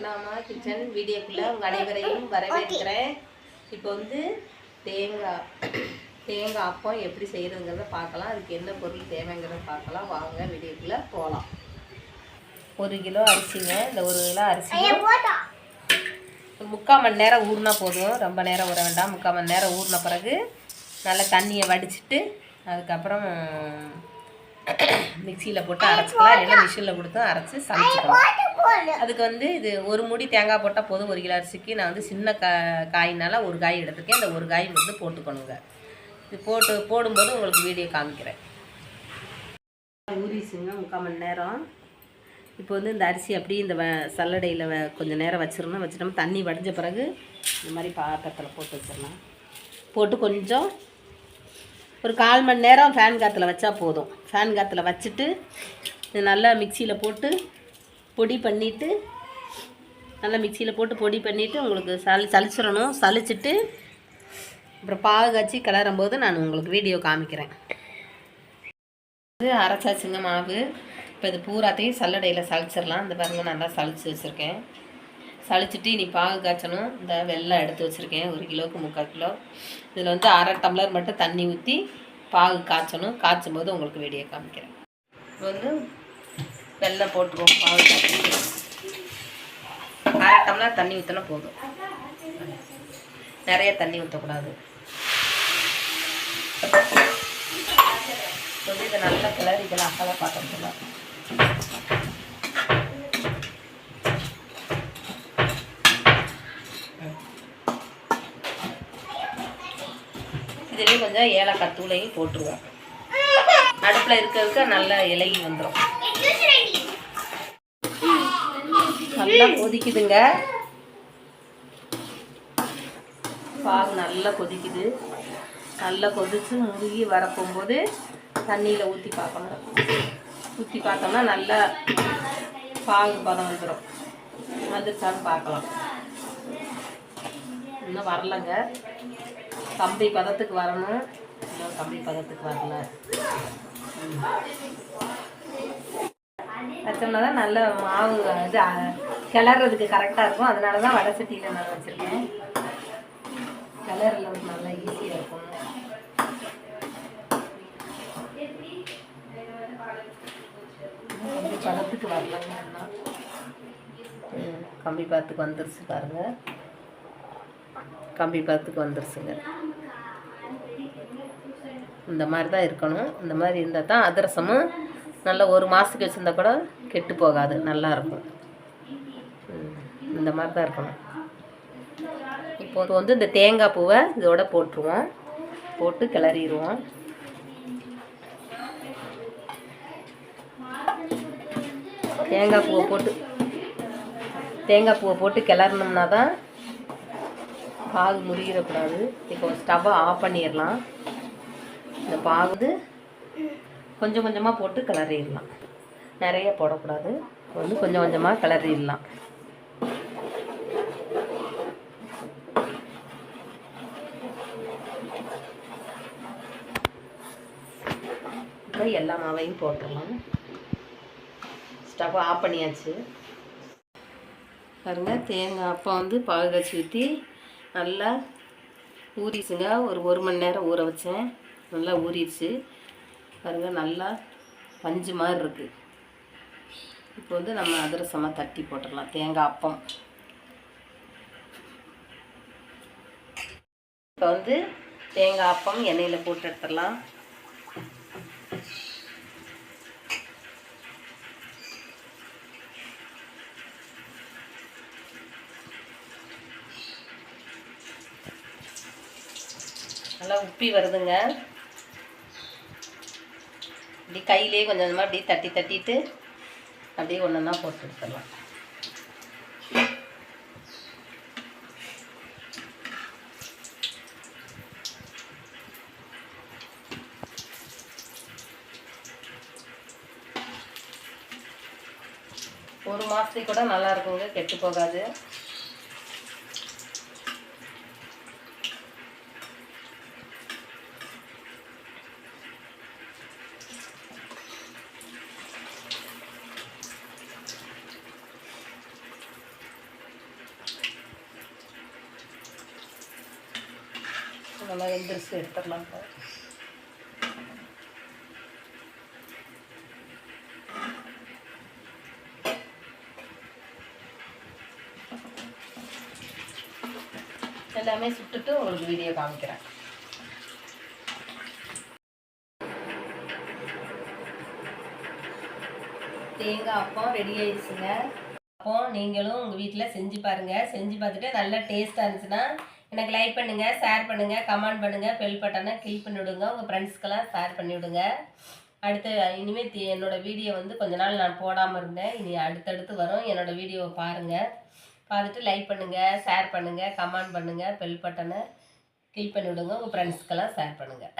Ratnamma kitchen வீடியோக்குள்ளே உங்கள் அனைவரையும் வரவேற்கிறேன். இப்போ வந்து தேங்காய் தேங்காய் அப்பம் எப்படி செய்கிறதுங்கிறத பார்க்கலாம். அதுக்கு என்ன பொருள் தேவைங்கிறத பார்க்கலாம். வாங்க வீடியோக்குள்ளே போகலாம் ஒரு கிலோ அரிசிங்க. இந்த ஒரு கிலோ அரிசி ஒரு முக்கால் மணி நேரம் ஊறினா போதும். ரொம்ப நேரம் ஊற வேண்டாம். முக்கால் மணி நேரம் ஊறின பிறகு நல்லா தண்ணியை வடிச்சிட்டு அதுக்கப்புறம் மிக்சியில் போட்டு அரைச்சிக்கலாம். இல்லைன்னா மிஷினில் கொடுத்து அரைச்சி சமைச்சிக்கலாம். அதுக்கு வந்து இது ஒரு முடி தேங்காய் போட்டால் போதும் ஒரு கிலோ அரிசிக்கு. நான் வந்து சின்ன கா காயினால ஒரு காய் எடுத்துருக்கேன். இந்த ஒரு காய் வந்து போட்டுக்கணுங்க. இது போட்டு போடும்போது உங்களுக்கு வீடியோ காமிக்கிறேன். ஊறிச்சுங்க முக்கால் மணி நேரம். இப்போ வந்து இந்த அரிசி அப்படியே இந்த வ சல்லடையில் கொஞ்சம் நேரம் வச்சிடணும். வச்சிட்டோம் தண்ணி வடிஞ்ச பிறகு இந்த மாதிரி பாத்திரத்தில் போட்டு வச்சிடலாம். போட்டு கொஞ்சம் ஒரு கால் மணி நேரம் ஃபேன் காற்றுல வச்சா போதும். ஃபேன் காற்றுல வச்சுட்டு இது நல்லா மிக்சியில் போட்டு பொடி பண்ணிவிட்டு நல்லா மிக்சியில் போட்டு பொடி பண்ணிவிட்டு உங்களுக்கு சளி சளிச்சிடணும் சளிச்சிட்டு அப்புறம் பாகு காய்ச்சி கிளறும் போது நான் உங்களுக்கு வீடியோ காமிக்கிறேன். இது அரைச்சாச்சுங்க மாவு. இப்போ இது பூராத்தையும் சல்லடையில் சளிச்சிடலாம் இந்த பாருங்க நல்லா சளிச்சு வச்சுருக்கேன். சளிச்சிட்டு இனி பாகு காய்ச்சணும். இந்த வெள்ளம் எடுத்து வச்சுருக்கேன். ஒரு கிலோவுக்கு முக்கால் கிலோ. இதில் வந்து அரை டம்ளர் மட்டும் தண்ணி ஊற்றி பாகு காய்ச்சணும். காய்ச்சும் போது உங்களுக்கு வெடியை காமிக்கிறேன். இப்போ வந்து வெள்ளம் போட்டுருவோம். பாகு காய்ச்சி அரை டம்ளர் தண்ணி ஊற்றினா போதும். நிறைய தண்ணி ஊற்றக்கூடாது வந்து இதை நல்லா கிளறி இதெல்லாம் அகல பாத்திரத்தில். இதுலேயும் கொஞ்சம் ஏலக்காய் தூளையும் போட்டுருவோம். அடுப்பில் இருக்க இருக்க நல்லா இலகி வந்துடும் நல்லா கொதிக்குதுங்க. பாகு நல்லா கொதிக்குது. நல்லா கொதித்து முருகி வரப்போகும்போது தண்ணியில் ஊற்றி பார்க்கணும். ஊற்றி பார்த்தோம்னா நல்லா பாகு பதம் வந்துடும் வந்துருச்சான்னு பார்க்கலாம். இன்னும் வரலங்க. கம்பி பதத்துக்கு வரணும். இன்னும் கம்பி பதத்துக்கு வரல. வச்சோம்னா தான் நல்ல மாவு இது கிளறதுக்கு கரெக்டாக இருக்கும். அதனால தான் வடை சட்டியில் நான் வச்சுருக்கேன். கிளறில் நல்லா ஈஸியாக இருக்கும். கம்பி பதத்துக்கு வரலங்க கம்பி பதத்துக்கு வந்துருச்சு பாருங்க. கம்பி பதத்துக்கு வந்துருச்சுங்க. இந்த மாதிரி தான் இருக்கணும். இந்த மாதிரி இருந்தால் தான் அதிரசமும் நல்லா ஒரு மாதத்துக்கு வச்சுருந்தா கூட கெட்டு போகாது. நல்லாயிருக்கும் இந்த மாதிரி தான் இருக்கணும். இப்போ வந்து இந்த தேங்காய் பூவை இதோட போட்டுருவோம். போட்டு கிளறிடுவோம். தேங்காய் பூவை போட்டு தேங்காய் பூவை போட்டு கிளறினோம்னா தான் பாகு முறியிடக்கூடாது இப்போ ஸ்டவ்வை ஆஃப் பண்ணிடலாம். இந்த பாகுது கொஞ்சம் கொஞ்சமாக போட்டு கிளறிடலாம். நிறைய போடக்கூடாது. வந்து கொஞ்சம் கொஞ்சமாக கிளறிடலாம். இப்போ எல்லா மாவையும் போட்டுடலாம். ஸ்டவ் ஆஃப் பண்ணியாச்சு. பாருங்க தேங்காய் அப்போ வந்து பாகு காய்ச்சி ஊற்றி நல்லா ஊறிச்சுங்க ஒரு ஒரு மணி நேரம் ஊற வச்சேன். நல்லா ஊறிடுச்சு. பாருங்க நல்லா பஞ்சு மாதிரி இருக்குது இப்போ வந்து நம்ம அதிரசமாக தட்டி போட்டுடலாம். தேங்காய் அப்பம். இப்போ வந்து தேங்காய் அப்பம் எண்ணெயில் போட்டு எடுத்துடலாம். நல்லா உப்பி வருதுங்க. இப்படி கையிலே கொஞ்சம் கொஞ்சமாக அப்படியே தட்டி தட்டிட்டு அப்படியே ஒன்று ஒன்றா போட்டு எடுத்துடலாம். ஒரு மாதத்துக்கு கூட நல்லா இருக்குங்க கெட்டு போகாது. நல்லா எந்திரிச்சு எடுத்துடலாம் எல்லாமே சுட்டுட்டு உங்களுக்கு வீடியோ காமிக்கிறேன் தேங்காய் அப்பம் ரெடி ஆயிடுச்சுங்க அப்போ நீங்களும் உங்கள் வீட்டில் செஞ்சு பாருங்கள் செஞ்சு பார்த்துட்டு நல்லா டேஸ்ட்டாக இருந்துச்சுன்னா எனக்கு லைக் பண்ணுங்கள் ஷேர் பண்ணுங்கள் கமெண்ட் பண்ணுங்கள் பெல் பட்டனை கிளிக் பண்ணி விடுங்க உங்கள் ஃப்ரெண்ட்ஸ்க்கெல்லாம் ஷேர் பண்ணி விடுங்க அடுத்து இனிமேல் தி- என்னோட வீடியோ வந்து கொஞ்ச நாள் நான் போடாமல் இருந்தேன். இனி அடுத்தடுத்து வரும். என்னோட வீடியோவை பாருங்கள் பார்த்துட்டு லைக் பண்ணுங்கள் ஷேர் பண்ணுங்கள் கமெண்ட் பண்ணுங்கள் பெல் பட்டனை கிளிக் பண்ணி விடுங்க உங்கள் ஃப்ரெண்ட்ஸ்க்கெல்லாம் ஷேர் பண்ணுங்கள்